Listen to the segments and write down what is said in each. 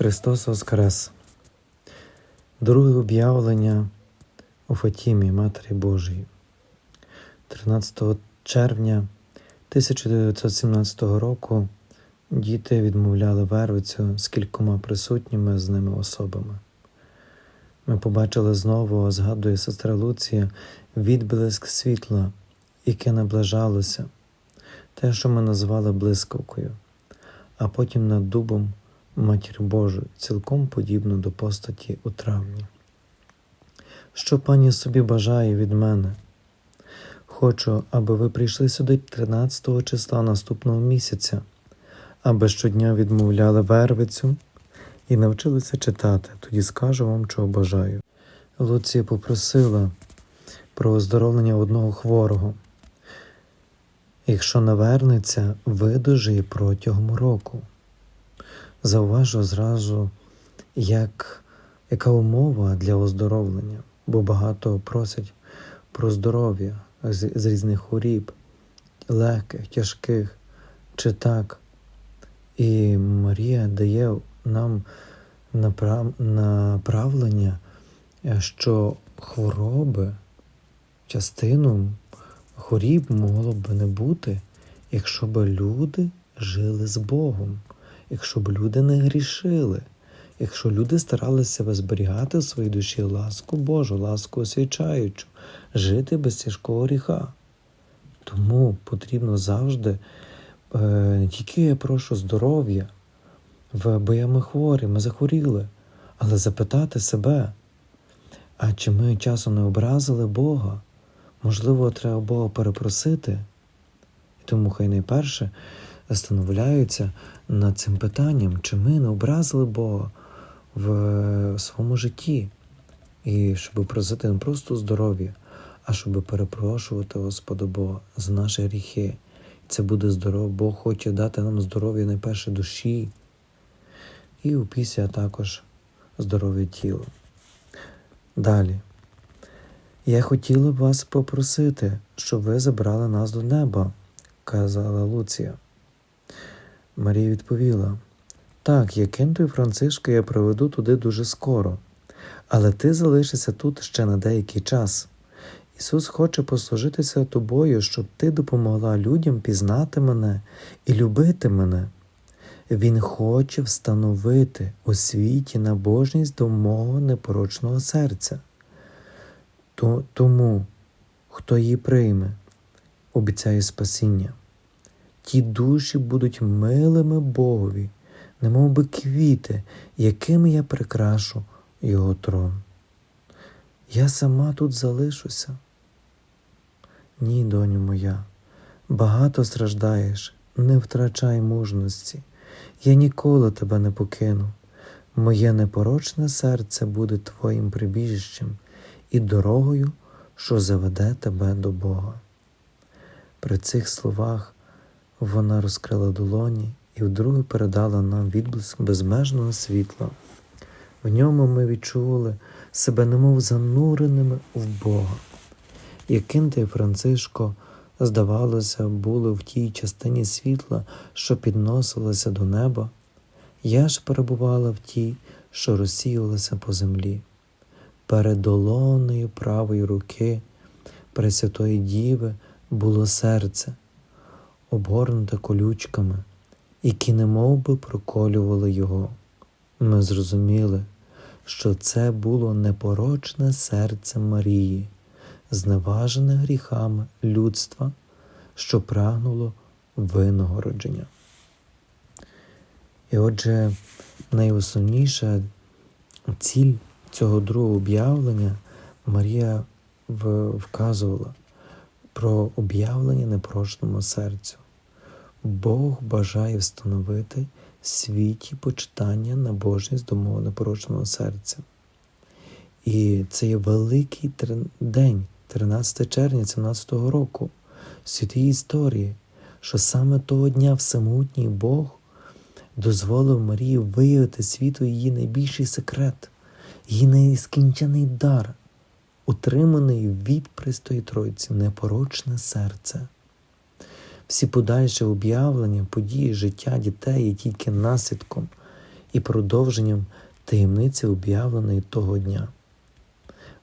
Христос Воскрес! Друге об'явлення у Фатімі Матері Божої. 13 червня 1917 року діти відмовляли Вервицю з кількома присутніми з ними особами. Ми побачили знову, згадує сестра Луція, відблиск світла, яке наближалося, те, що ми назвали блискавкою, а потім над дубом Матір Божу, цілком подібну до постаті у травні. Що пані собі бажає від мене? Хочу, аби ви прийшли сюди 13 числа наступного місяця, аби щодня відмовляли вервицю і навчилися читати, тоді скажу вам, чого бажаю. Луція попросила про оздоровлення одного хворого. Якщо навернеться, видужає протягом року. Зауважу зразу, як, яка умова для оздоровлення, бо багато просять про здоров'я з, з різних хворіб, легких, тяжких, чи так. І Марія дає нам направ, направлення, що хвороби, частину хворіб могло б не бути, якщо б люди жили з Богом якщо б люди не грішили, якщо люди старалися себе зберігати в своїй душі ласку Божу, ласку освячаючу, жити без тяжкого гріха. Тому потрібно завжди е, не тільки я прошу здоров'я, бо я ми хворі, ми захворіли, але запитати себе, а чи ми часом не образили Бога? Можливо, треба Бога перепросити. І тому хай найперше становляються над цим питанням, чи ми не образили Бога в своєму житті, і щоб просити не просто здоров'я, а щоб перепрошувати Господа Бога за наші гріхи. Це буде здорово. Бог хоче дати нам здоров'я найперше душі, і у після також здоров'я тіла. Далі. Я хотіла б вас попросити, щоб ви забрали нас до неба, казала Луція. Марія відповіла Так, Якинту і Францишка я проведу туди дуже скоро, але ти залишишся тут ще на деякий час. Ісус хоче послужитися тобою, щоб ти допомогла людям пізнати мене і любити мене. Він хоче встановити у світі набожність до мого непорочного серця. Тому, хто її прийме, обіцяє спасіння ті душі будуть милими Богові, немов би квіти, якими я прикрашу його трон. Я сама тут залишуся. Ні, доню моя, багато страждаєш, не втрачай мужності. Я ніколи тебе не покину. Моє непорочне серце буде твоїм прибіжищем і дорогою, що заведе тебе до Бога. При цих словах вона розкрила долоні і вдруге передала нам відблиск безмежного світла. В ньому ми відчули себе немов зануреними в Бога. Якинта і Францишко, здавалося, були в тій частині світла, що підносилася до неба. Я ж перебувала в тій, що розсіювалася по землі. Перед долоною правої руки Пресвятої Діви було серце, обгорнуте колючками, які немов би проколювали його. Ми зрозуміли, що це було непорочне серце Марії, зневажене гріхами людства, що прагнуло винагородження. І отже, найосновніша ціль цього другого об'явлення Марія вказувала про об'явлення непорочному серцю. Бог бажає встановити в світі почитання набожність до мого непорочного серця. І це є великий день, 13 червня 17 року, в святій історії, що саме того дня всемогутній Бог дозволив Марії виявити світу її найбільший секрет, її нескінчений дар, утриманий від Престої Тройці, непорочне серце. Всі подальші об'явлення, події життя дітей є тільки наслідком і продовженням таємниці, об'явленої того дня.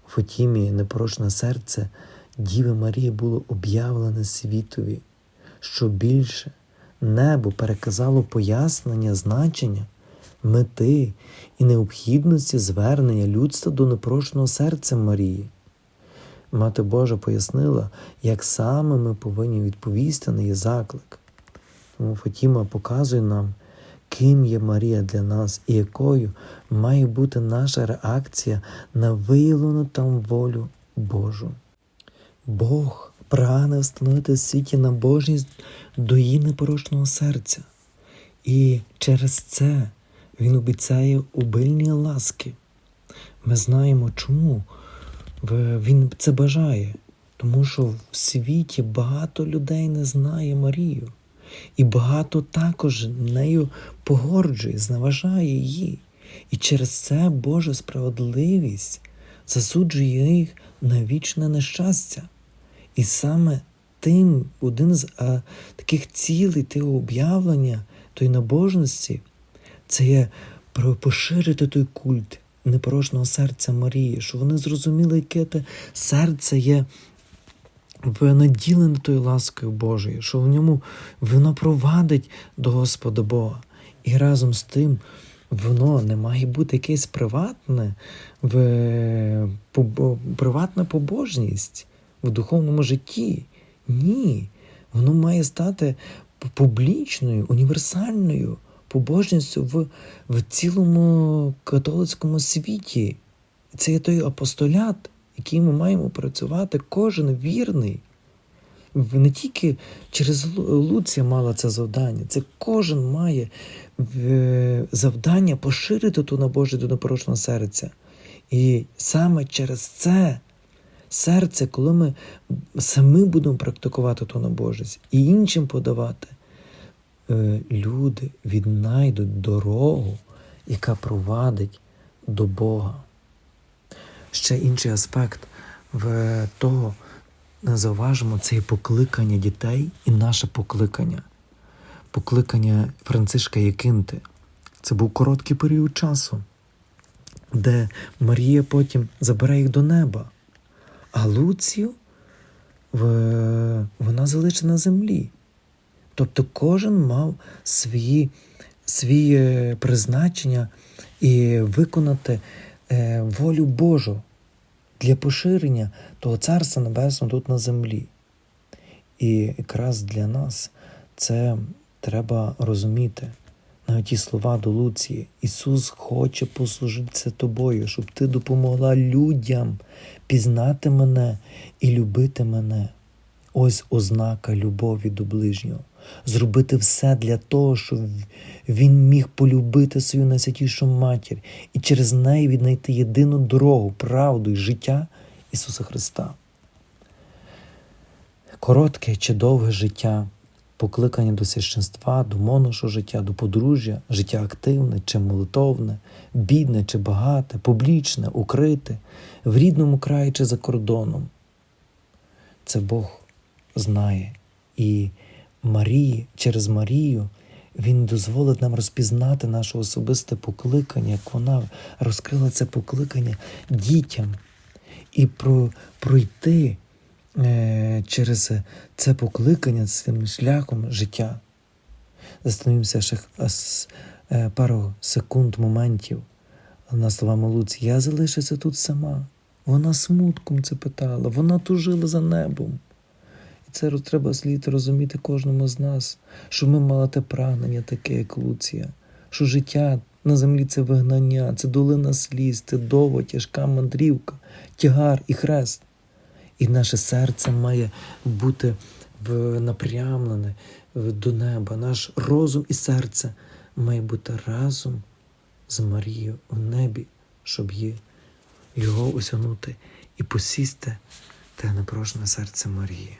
У Фатімі непорочне серце Діви Марії було об'явлене світові, що більше небо переказало пояснення значення, мети і необхідності звернення людства до непрошеного серця Марії. Мати Божа пояснила, як саме ми повинні відповісти на її заклик. Тому Фатіма показує нам, ким є Марія для нас і якою має бути наша реакція на виявлену там волю Божу. Бог прагне встановити в світі набожність до її непорочного серця, і через це Він обіцяє убильні ласки. Ми знаємо, чому Він це бажає, тому що в світі багато людей не знає Марію, і багато також нею погорджує, зневажає її. І через це Божа справедливість засуджує їх на вічне нещастя. І саме тим один з а, таких цілей того об'явлення, тої набожності, це є про поширити той культ непорочного серця Марії, що вони зрозуміли, яке те серце є наділене тою ласкою Божою, що в ньому воно провадить до Господа Бога. І разом з тим воно не має бути якесь приватне, в, приватна побожність в духовному житті. Ні. Воно має стати публічною, універсальною побожністю в, в цілому католицькому світі. Це є той апостолят, який ми маємо працювати, кожен вірний. Не тільки через Луція мала це завдання, це кожен має завдання поширити ту на Боже до серця. І саме через це серце, коли ми самі будемо практикувати ту набожість і іншим подавати, люди віднайдуть дорогу, яка провадить до Бога. Ще інший аспект в того, зауважимо, це і покликання дітей і наше покликання. Покликання Францишка Якинти. Це був короткий період часу, де Марія потім забере їх до неба. А Луцію вона залишена на землі. Тобто кожен мав свої, свої призначення і виконати е, волю Божу для поширення того Царства Небесного тут на землі. І якраз для нас це треба розуміти. Навіть ті слова до Луції. Ісус хоче послужитися тобою, щоб ти допомогла людям пізнати мене і любити мене. Ось ознака любові до ближнього. Зробити все для того, щоб Він міг полюбити свою найсвятішу матір і через неї віднайти єдину дорогу, правду і життя Ісуса Христа. Коротке чи довге життя покликання до священства, до моношого життя, до подружжя, життя активне чи молитовне, бідне чи багате, публічне, укрите, в рідному краї чи за кордоном. Це Бог знає. І Марії, через Марію Він дозволить нам розпізнати наше особисте покликання, як вона розкрила це покликання дітям і про, пройти Е, через це покликання цим шляхом життя. Застановимося ще е, пару секунд, моментів на словами Луці. Я залишуся тут сама. Вона смутком це питала, вона тужила за небом. Це треба слід розуміти кожному з нас, що ми мали те прагнення, таке, як Луція, що життя на землі це вигнання, це долина сліз, це довга, тяжка мандрівка, тягар і хрест. І наше серце має бути напрямлене до неба. Наш розум і серце має бути разом з Марією у небі, щоб його осягнути і посісти те непрошне серце Марії.